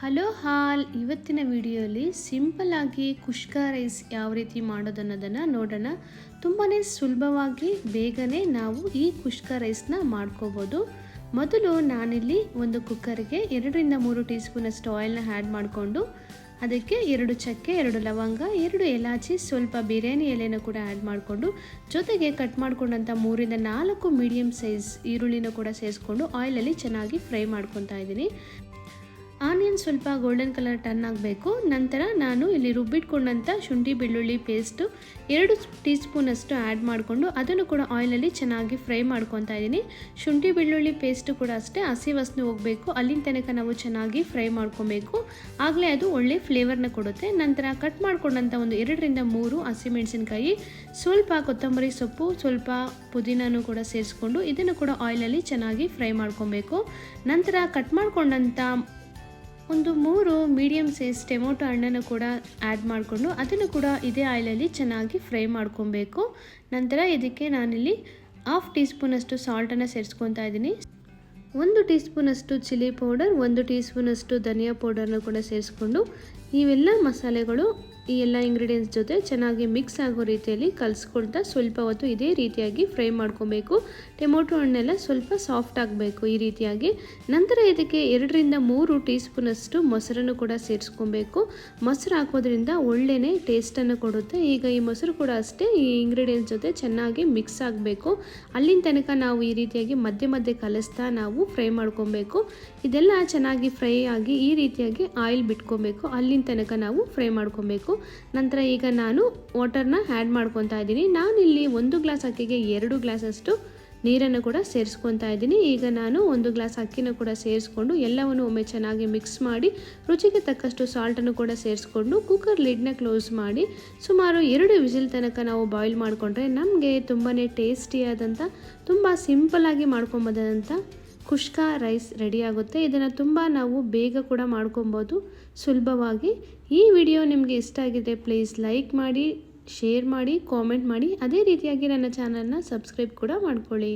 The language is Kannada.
ಹಲೋ ಹಾಲ್, ಇವತ್ತಿನ ವಿಡಿಯೋಲಿ ಸಿಂಪಲ್ ಆಗಿ ಕುಷ್ಕ ರೈಸ್ ಯಾವ ರೀತಿ ಮಾಡೋದನ್ನೋದನ್ನು ನೋಡೋಣ. ತುಂಬಾ ಸುಲಭವಾಗಿ ಬೇಗನೆ ನಾವು ಈ ಕುಷ್ಕ ರೈಸ್ನ ಮಾಡ್ಕೋಬೋದು. ಮೊದಲು ನಾನಿಲ್ಲಿ ಒಂದು ಕುಕ್ಕರ್ಗೆ ಎರಡರಿಂದ ಮೂರು ಟೀ ಸ್ಪೂನಷ್ಟು ಆಯಿಲ್ನ ಆ್ಯಡ್ ಮಾಡಿಕೊಂಡು, ಅದಕ್ಕೆ ಎರಡು ಚಕ್ಕೆ, ಎರಡು ಲವಂಗ, ಎರಡು ಎಲಾಚಿ, ಸ್ವಲ್ಪ ಬಿರಿಯಾನಿ ಎಲೆನ ಕೂಡ ಆ್ಯಡ್ ಮಾಡಿಕೊಂಡು, ಜೊತೆಗೆ ಕಟ್ ಮಾಡ್ಕೊಂಡಂಥ ಮೂರಿಂದ ನಾಲ್ಕು ಮೀಡಿಯಮ್ ಸೈಜ್ ಈರುಳ್ಳಿನ ಕೂಡ ಸೇರಿಸ್ಕೊಂಡು ಆಯಿಲಲ್ಲಿ ಚೆನ್ನಾಗಿ ಫ್ರೈ ಮಾಡ್ಕೊತಾ ಇದ್ದೀನಿ. ಆನಿಯನ್ ಸ್ವಲ್ಪ ಗೋಲ್ಡನ್ ಕಲರ್ ಟರ್ನ್ ಆಗಬೇಕು. ನಂತರ ನಾನು ಇಲ್ಲಿ ರುಬ್ಬಿಟ್ಕೊಂಡಂಥ ಶುಂಠಿ ಬೆಳ್ಳುಳ್ಳಿ ಪೇಸ್ಟು ಎರಡು ಟೀ ಸ್ಪೂನಷ್ಟು ಆ್ಯಡ್ ಮಾಡಿಕೊಂಡು ಅದನ್ನು ಕೂಡ ಆಯಿಲಲ್ಲಿ ಚೆನ್ನಾಗಿ ಫ್ರೈ ಮಾಡ್ಕೊತಾ ಇದ್ದೀನಿ. ಶುಂಠಿ ಬೆಳ್ಳುಳ್ಳಿ ಪೇಸ್ಟು ಕೂಡ ಅಷ್ಟೇ ಹಸಿ ವಾಸನೆ ಹೋಗಬೇಕು. ಅಲ್ಲಿನ ತನಕ ನಾವು ಚೆನ್ನಾಗಿ ಫ್ರೈ ಮಾಡ್ಕೊಬೇಕು. ಆಗಲೇ ಅದು ಒಳ್ಳೆ ಫ್ಲೇವರ್ನ ಕೊಡುತ್ತೆ. ನಂತರ ಕಟ್ ಮಾಡ್ಕೊಂಡಂಥ ಒಂದು ಎರಡರಿಂದ ಮೂರು ಹಸಿಮೆಣಸಿನ್ಕಾಯಿ ಸ್ವಲ್ಪ ಕೊತ್ತಂಬರಿ ಸೊಪ್ಪು, ಸ್ವಲ್ಪ ಪುದೀನೂ ಕೂಡ ಸೇರಿಸ್ಕೊಂಡು ಇದನ್ನು ಕೂಡ ಆಯಿಲಲ್ಲಿ ಚೆನ್ನಾಗಿ ಫ್ರೈ ಮಾಡ್ಕೊಬೇಕು. ನಂತರ ಕಟ್ ಮಾಡ್ಕೊಂಡಂಥ ಒಂದು ಮೂರು ಮೀಡಿಯಮ್ ಸೈಜ್ ಟೊಮೊಟೊ ಹಣ್ಣನ್ನು ಕೂಡ ಆ್ಯಡ್ ಮಾಡಿಕೊಂಡು ಅದನ್ನು ಕೂಡ ಇದೇ ಆಯಿಲಲ್ಲಿ ಚೆನ್ನಾಗಿ ಫ್ರೈ ಮಾಡ್ಕೊಬೇಕು. ನಂತರ ಇದಕ್ಕೆ ನಾನಿಲ್ಲಿ ಹಾಫ್ ಟೀ ಸ್ಪೂನಷ್ಟು ಸಾಲ್ಟನ್ನು ಸೇರಿಸ್ಕೊತಾ ಇದ್ದೀನಿ. ಒಂದು ಟೀ ಸ್ಪೂನಷ್ಟು ಚಿಲ್ಲಿ ಪೌಡರ್ ಒಂದು ಟೀ ಸ್ಪೂನಷ್ಟು ಧನಿಯಾ ಪೌಡರ್ನ ಕೂಡ ಸೇರಿಸ್ಕೊಂಡು ಇವೆಲ್ಲ ಮಸಾಲೆಗಳು ಈ ಎಲ್ಲ ಇಂಗ್ರೀಡಿಯೆಂಟ್ಸ್ ಜೊತೆ ಚೆನ್ನಾಗಿ ಮಿಕ್ಸ್ ಆಗೋ ರೀತಿಯಲ್ಲಿ ಕಲಿಸ್ಕೊಳ್ತಾ ಸ್ವಲ್ಪ ಹೊತ್ತು ಇದೇ ರೀತಿಯಾಗಿ ಫ್ರೈ ಮಾಡ್ಕೊಬೇಕು. ಟೊಮೊಟೊ ಹಣ್ಣೆಲ್ಲ ಸ್ವಲ್ಪ ಸಾಫ್ಟ್ ಆಗಬೇಕು ಈ ರೀತಿಯಾಗಿ. ನಂತರ ಇದಕ್ಕೆ ಎರಡರಿಂದ ಮೂರು ಟೀ ಸ್ಪೂನಷ್ಟು ಮೊಸರನ್ನು ಕೂಡ ಸೇರಿಸ್ಕೊಬೇಕು. ಮೊಸರು ಹಾಕೋದ್ರಿಂದ ಒಳ್ಳೆಯ ಟೇಸ್ಟನ್ನು ಕೊಡುತ್ತೆ. ಈಗ ಈ ಮೊಸರು ಕೂಡ ಅಷ್ಟೇ ಈ ಇಂಗ್ರೀಡಿಯೆಂಟ್ಸ್ ಜೊತೆ ಚೆನ್ನಾಗಿ ಮಿಕ್ಸ್ ಆಗಬೇಕು. ಅಲ್ಲಿನ ತನಕ ನಾವು ಈ ರೀತಿಯಾಗಿ ಮಧ್ಯೆ ಮಧ್ಯೆ ಕಲಿಸ್ತಾ ನಾವು ಫ್ರೈ ಮಾಡ್ಕೊಬೇಕು. ಇದೆಲ್ಲ ಚೆನ್ನಾಗಿ ಫ್ರೈ ಆಗಿ ಈ ರೀತಿಯಾಗಿ ಆಯಿಲ್ ಬಿಟ್ಕೊಬೇಕು. ಅಲ್ಲಿನ ತನಕ ನಾವು ಫ್ರೈ ಮಾಡ್ಕೊಬೇಕು. ನಂತರ ಈಗ ನಾನು ವಾಟರ್ನ ಆ್ಯಡ್ ಮಾಡ್ಕೊತಾ ಇದ್ದೀನಿ. ನಾನಿಲ್ಲಿ ಒಂದು ಗ್ಲಾಸ್ ಅಕ್ಕಿಗೆ ಎರಡು ಗ್ಲಾಸಷ್ಟು ನೀರನ್ನು ಕೂಡ ಸೇರಿಸ್ಕೊತಾ ಇದ್ದೀನಿ. ಈಗ ನಾನು ಒಂದು ಗ್ಲಾಸ್ ಅಕ್ಕಿನ ಕೂಡ ಸೇರಿಸ್ಕೊಂಡು ಎಲ್ಲವನ್ನು ಒಮ್ಮೆ ಚೆನ್ನಾಗಿ ಮಿಕ್ಸ್ ಮಾಡಿ, ರುಚಿಗೆ ತಕ್ಕಷ್ಟು ಸಾಲ್ಟನ್ನು ಕೂಡ ಸೇರಿಸ್ಕೊಂಡು ಕುಕ್ಕರ್ ಲಿಡ್ನ ಕ್ಲೋಸ್ ಮಾಡಿ, ಸುಮಾರು ಎರಡು ವಿಸಿಲ್ ತನಕ ನಾವು ಬಾಯ್ಲ್ ಮಾಡಿಕೊಂಡ್ರೆ ನಮಗೆ ತುಂಬಾ ಟೇಸ್ಟಿಯಾದಂಥ ತುಂಬ ಸಿಂಪಲ್ಲಾಗಿ ಮಾಡ್ಕೊಬೋದಂಥ ಕುಷ್ಕ ರೈಸ್ ರೆಡಿ ಆಗುತ್ತೆ. ಇದನ್ನು ತುಂಬ ನಾವು ಬೇಗ ಕೂಡ ಮಾಡ್ಕೊಬೋದು. ಸುಲಭವಾಗಿ. ಈ ವಿಡಿಯೋ ನಿಮಗೆ ಇಷ್ಟ ಆಗಿದೆ ಪ್ಲೀಸ್ ಲೈಕ್ ಮಾಡಿ ಶೇರ್ ಮಾಡಿ ಕಾಮೆಂಟ್ ಮಾಡಿ. ಅದೇ ರೀತಿಯಾಗಿ ನನ್ನ ಚಾನಲ್ನ ಸಬ್ಸ್ಕ್ರೈಬ್ ಕೂಡ ಮಾಡ್ಕೊಳ್ಳಿ.